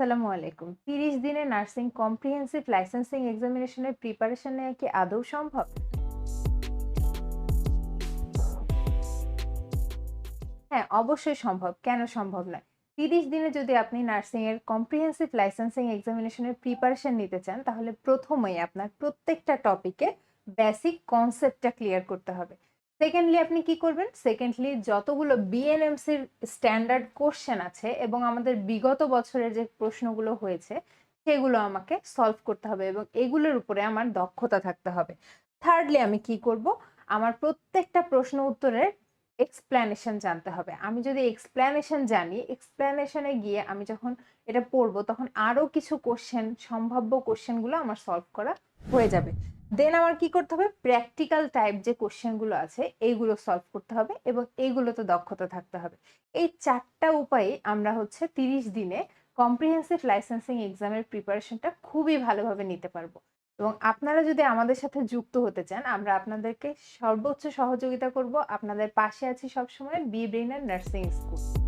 আসসালামু আলাইকুম। তিরিশ দিনে নার্সিং কম্প্রিহেন্সিভ লাইসেন্সিং এক্সামিনেশনের প্রিপারেশন নেওয়া কি আদৌ সম্ভব? হ্যাঁ অবশ্যই সম্ভব। কেন সম্ভব নয়? তিরিশ দিনে যদি আপনি নার্সিং এর কম্প্রিহেন্সিভ লাইসেন্সিং এক্সামিনেশনের প্রিপারেশন নিতে চান, তাহলে প্রথমেই আপনার প্রত্যেকটা টপিকে বেসিক কনসেপ্টটা ক্লিয়ার করতে হবে। সেকেন্ডলি আপনি কি করবেন? সেকেন্ডলি যতগুলো বিএনএমসির স্ট্যান্ডার্ড কোশ্চেন আছে এবং আমাদের বিগত বছরের যে প্রশ্নগুলো হয়েছে, সেগুলো আমাকে সলভ করতে হবে এবং এগুলোর উপরে আমার দক্ষতা থাকতে হবে। থার্ডলি আমি কি করব? আমার প্রত্যেকটা প্রশ্ন উত্তরের এক্সপ্ল্যানেশন জানতে হবে। আমি যদি এক্সপ্ল্যানেশন জানি এক্সপ্ল্যানেশনে গিয়ে আমি যখন এটা পড়ব, তখন আরও কিছু কোশ্চেন সম্ভাব্য কোশ্চেনগুলো আমার সলভ করা হয়ে যাবে। দেন আমার কি করতে হবে? প্র্যাকটিক্যাল টাইপ যে কোশ্চেনগুলো আছে, এইগুলো সলভ করতে হবে এবং এইগুলোতে দক্ষতা থাকতে হবে। এই চারটা উপায়ে আমরা হচ্ছে তিরিশ দিনে কম্প্রিহেন্সিভ লাইসেন্সিং এক্সামের প্রিপারেশনটা খুবই ভালোভাবে নিতে পারব। এবং আপনারা যদি আমাদের সাথে যুক্ত হতে চান, আমরা আপনাদেরকে সর্বোচ্চ সহযোগিতা করব। আপনাদের পাশে আছি সবসময় বি ব্রেইনার নার্সিং স্কুল